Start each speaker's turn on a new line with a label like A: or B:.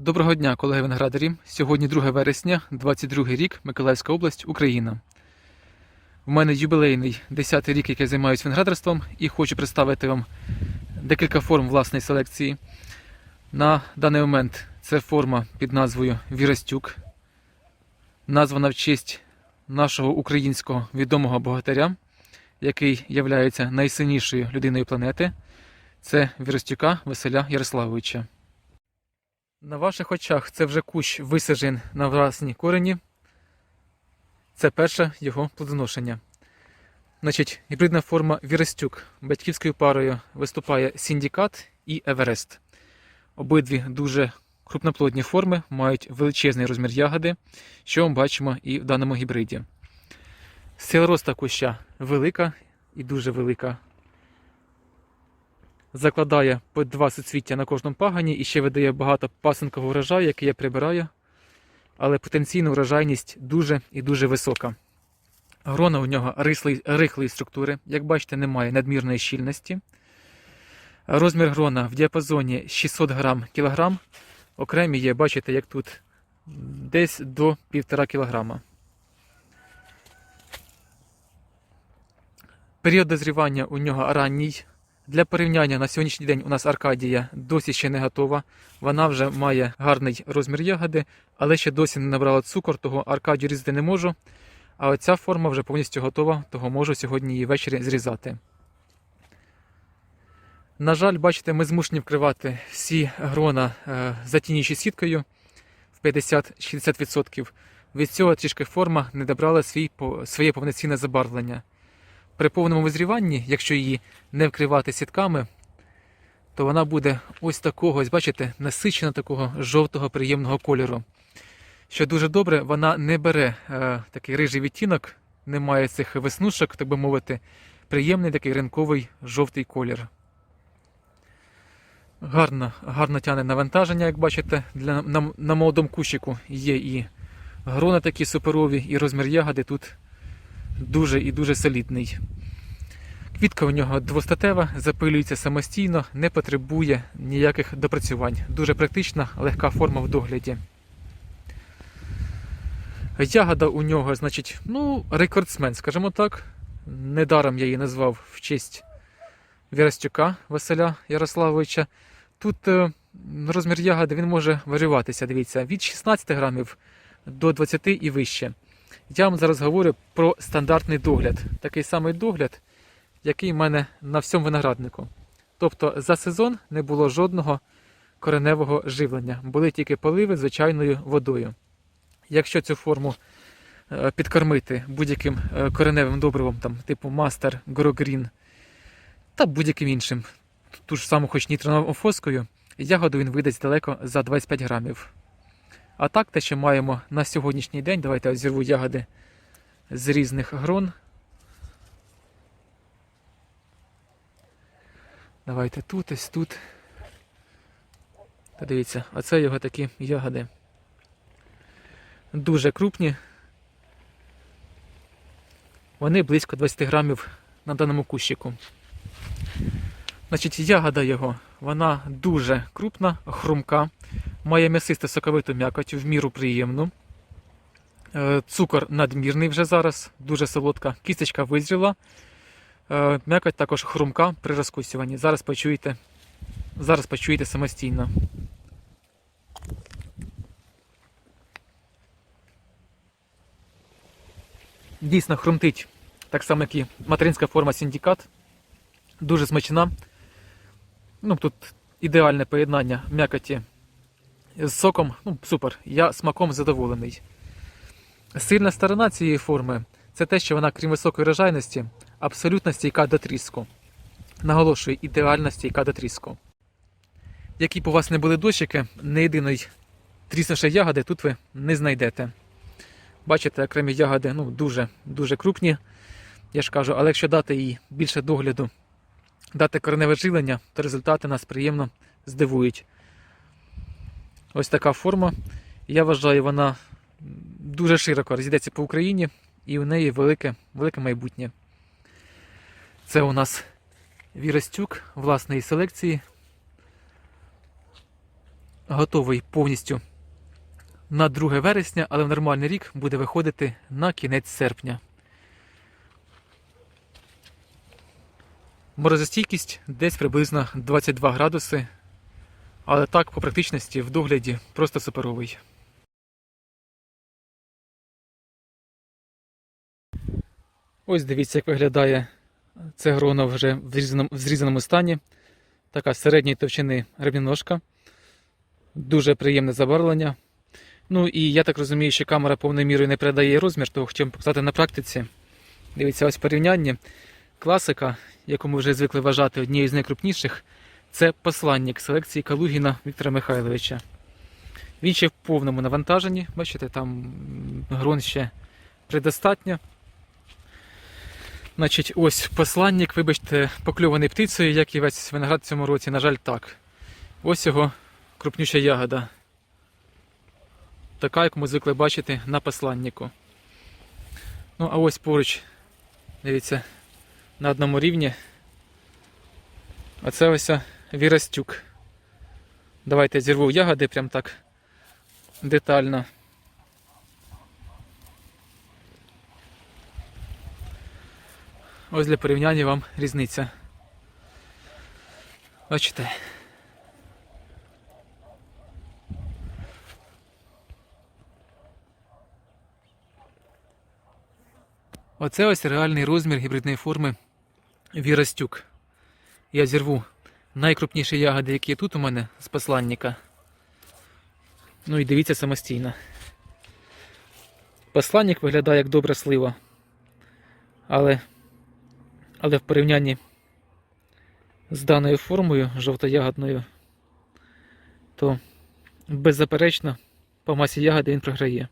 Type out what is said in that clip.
A: Доброго дня, колеги виноградарі. Сьогодні 2 вересня, 22 рік, Миколаївська область, Україна. У мене юбілейний 10-й рік, як я займаюся виноградарством, і хочу представити вам декілька форм власної селекції. На даний момент це форма під назвою Вірастюк, названа в честь нашого українського відомого богатиря, який є найсильнішою людиною планети. Це Вірастюка Василя Ярославовича. На ваших очах це вже кущ висаджен на власні корені. Це перше його плодоношення. Значить, гібридна форма Вірастюк батьківською парою виступає Сіндікат і Еверест. Обидві дуже крупноплодні форми мають величезний розмір ягоди, що ми бачимо і в даному гібриді. Сила роста куща велика і дуже велика закладає по два суцвіття на кожному пагані і ще видає багато пасинкового врожаю, який я прибираю. Але потенційна врожайність дуже і дуже висока. Грона у нього рихлої, рихлої структури, як бачите, немає надмірної щільності. Розмір грона в діапазоні 600 грам кілограм. Окремі є, бачите, як тут десь до 1,5 кілограма. Період дозрівання у нього ранній. Для порівняння на сьогоднішній день у нас Аркадія досі ще не готова. Вона вже має гарний розмір ягоди, але ще досі не набрала цукор, того Аркадію різати не можу. А оця форма вже повністю готова, того можу сьогодні її ввечері зрізати. На жаль, бачите, ми змушені вкривати всі грона е, затінюючою сіткою в 50-60%. Від цього трішки форма не добрала свій, своє повноцінне забарвлення. При повному визріванні, якщо її не вкривати сітками, то вона буде ось такого, ось бачите, насичена такого жовтого приємного кольору. Що дуже добре, вона не бере е, такий рижий відтінок, не має цих веснушок, так би мовити, приємний такий ринковий жовтий колір. Гарно, гарно тягне навантаження, як бачите, для, на, на молодому кущику є і грони такі суперові, і розмір ягоди тут дуже і дуже солідний. Квітка у нього двостатева, запилюється самостійно, не потребує ніяких допрацювань. Дуже практична, легка форма в догляді. Ягода у нього, значить, ну, рекордсмен, скажімо так. Недаром я її назвав в честь Вірастюка Василя Ярославовича. Тут е, розмір ягоди він може варюватися, дивіться, від 16 грамів до 20 і вище. Я вам зараз говорю про стандартний догляд. Такий самий догляд, який в мене на всьому винограднику. Тобто за сезон не було жодного кореневого живлення, були тільки поливи звичайною водою. Якщо цю форму е, підкормити будь-яким е, кореневим добривом, там, типу Мастер, Грогрін та будь-яким іншим, ту ж саму хоч нітронову фоскою, ягоду він видасть далеко за 25 грамів. А так, те, що маємо на сьогоднішній день, давайте я зірву ягоди з різних грон. Давайте тут, ось тут. Та дивіться, оце його такі ягоди. Дуже крупні. Вони близько 20 грамів на даному кущику. Значить, ягода його, вона дуже крупна, хрумка, має м'ясисто соковиту м'якоть, в міру приємну. Е, Цукор надмірний вже зараз, дуже солодка. Кісточка визріла. Е, М'якоть також хрумка при розкусюванні. Зараз почуєте, зараз почуєте самостійно. Дійсно хрумтить, так само, як і материнська форма синдикат. Дуже смачна. Ну, тут ідеальне поєднання м'якоті з соком. Ну, супер. Я смаком задоволений. Сильна сторона цієї форми це те, що вона, крім високої врожайності, абсолютно стійка до тріску. Наголошую, ідеальна стійка до тріску. Які б у вас не були дощики, не єдиної тріснувшої ягоди тут ви не знайдете. Бачите, окремі ягоди ну, дуже, дуже крупні, я ж кажу, але якщо дати їй більше догляду, дати кореневе живлення, то результати нас приємно здивують. Ось така форма. Я вважаю, вона дуже широко розійдеться по Україні і у неї велике, велике майбутнє. Це у нас Віростюк власної селекції. готовий повністю на 2 вересня, але в нормальний рік буде виходити на кінець серпня. Морозостійкість десь приблизно 22 градуси, але так по практичності в догляді просто суперовий. Ось дивіться, як виглядає це гроно вже в зрізаному, в зрізаному стані. Така середньої товщини гребіножка. Дуже приємне забарвлення. Ну і я так розумію, що камера повною мірою не передає розмір, того хотів показати на практиці. Дивіться, ось порівняння. Класика, яку ми вже звикли вважати однією з найкрупніших, це посланник селекції Калугіна Віктора Михайловича. Він ще в повному навантаженні. Бачите, там грон ще предостатньо. Значить, ось посланник, вибачте, покльований птицею, як і весь виноград в цьому році, на жаль, так. Ось його крупнюща ягода. Така, як ми звикли бачити на посланнику. Ну, а ось поруч, дивіться, на одному рівні. А це ось Вірастюк. Давайте зірву ягоди прям так детально. Ось для порівняння вам різниця. Бачите? Оце ось реальний розмір гібридної форми Вірастюк. Я зірву найкрупніші ягоди, які тут у мене з посланника. Ну і дивіться самостійно. Посланник виглядає як добра слива. Але, але в порівнянні з даною формою жовтоягодною, то беззаперечно по масі ягоди він програє.